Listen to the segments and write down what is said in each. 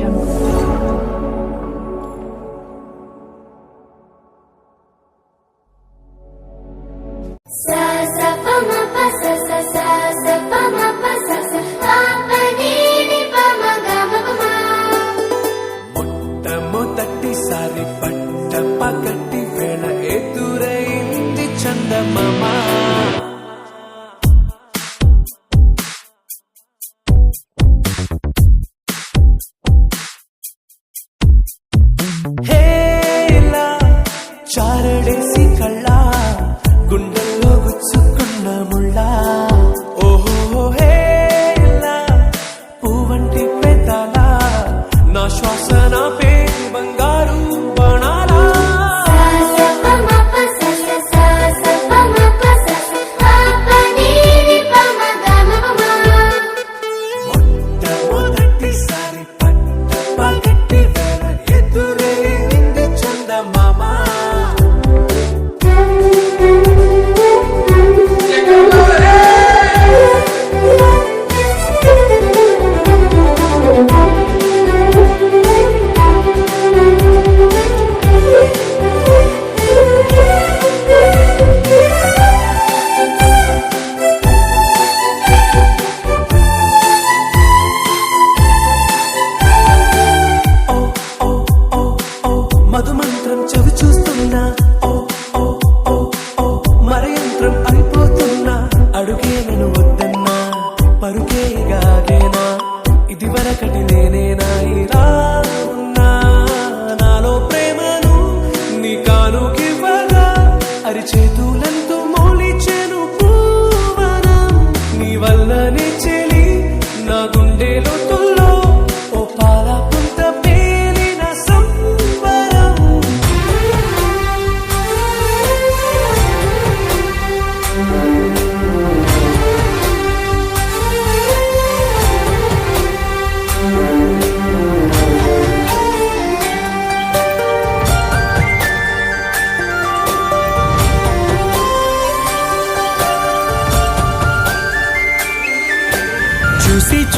ప్రారంభించాము మొట్టమొదటిసారి పట్ట పగటి వేళ ఎదురైంది చందమామ.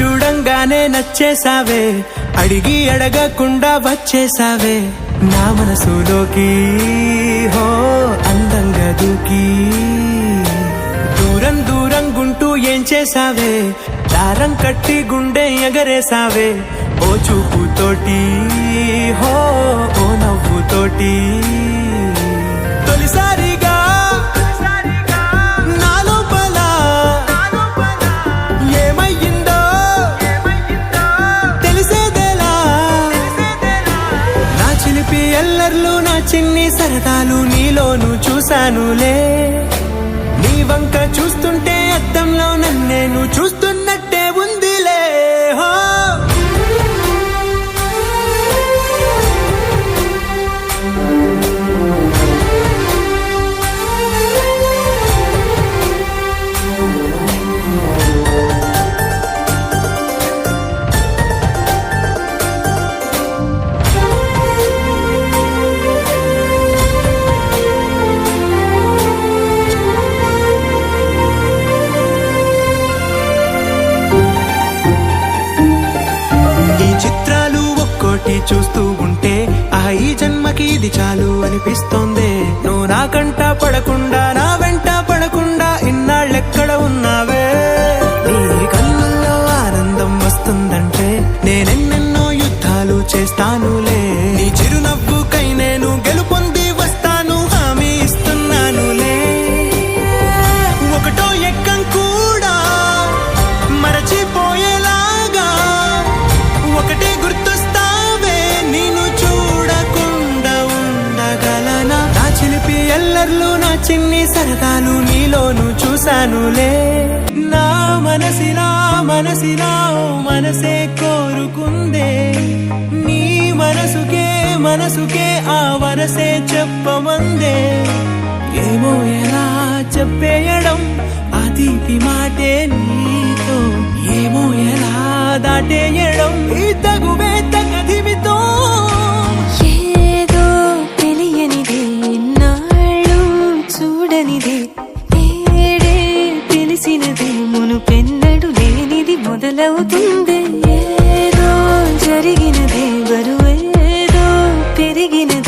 చూడంగానే నచ్చేసావే అడిగి అడగకుండా వచ్చేసావే నా మనసులోకి హో అందంగా దూకి. దూరం దూరం గుంటూ ఏం చేసావే దారం కట్టి గుండె ఎగరేసావే ఓ చూపుతోటి హో ఓ నవ్వుతోటి. తొలిసారి చిన్ని సరదాలు నీలోను చూశానులే. నీ వంక చూస్తుంటే అద్దంలో నన్నేను చూస్తూ చూస్తూ ఉంటే ఆ ఈ జన్మకి ఇది చాలు అనిపిస్తోందే. నువ్వు నాకంటా చిన్ని సరదాను నీలోను చూశానులే. నా మనసినా మనసినా మనసే కోరుకుందే. నీ మనసుకే మనసుకే ఆ వరసే చెప్పమందే. ఏమో ఎలా చెప్పేయడం అతిథి మాటే నీతో. ఏమో ఎలా దాటేయ అవుతుంది ఏదో జరిగినది బరువేదో పెరిగినది.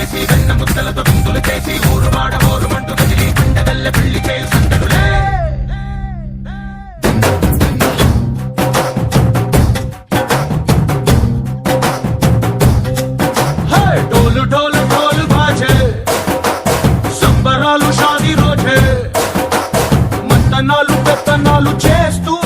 చేసి వెన్న ముద్దలతో విందులు చేసి ఊరు వాడ ఊరు కదిలి పండగల్ల పెళ్ళి సందడులే. చేస్తూ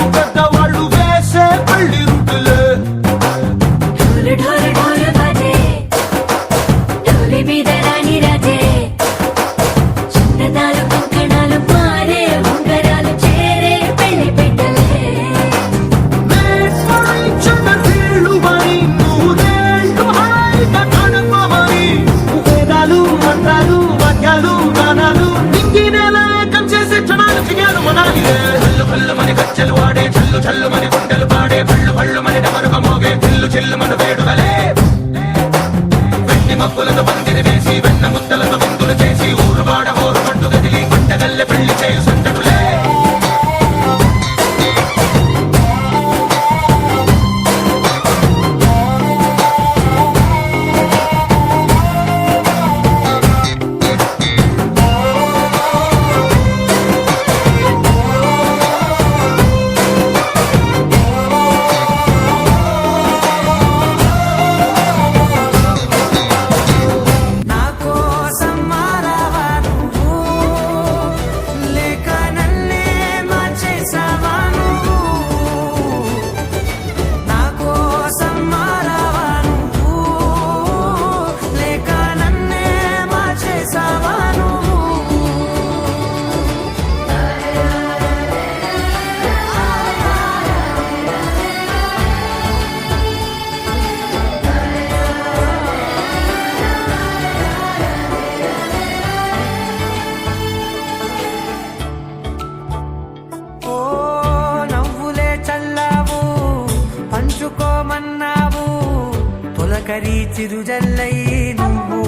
కలరి చిరుజల్లై నువ్వు.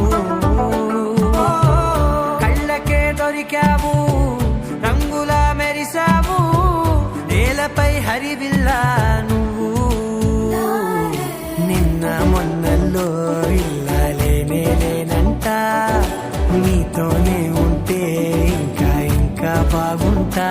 కళ్ళకే దొరికావు రంగులా మెరిసావు నేలపై హరివిల్లా నువ్వు. నిన్న మొన్నల్లో ఇల్లాలేనే లేనంట నీతోనే ఉంటే ఇంకా ఇంకా బాగుంటా.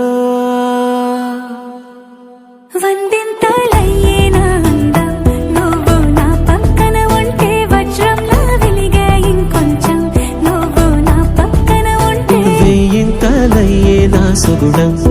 不能。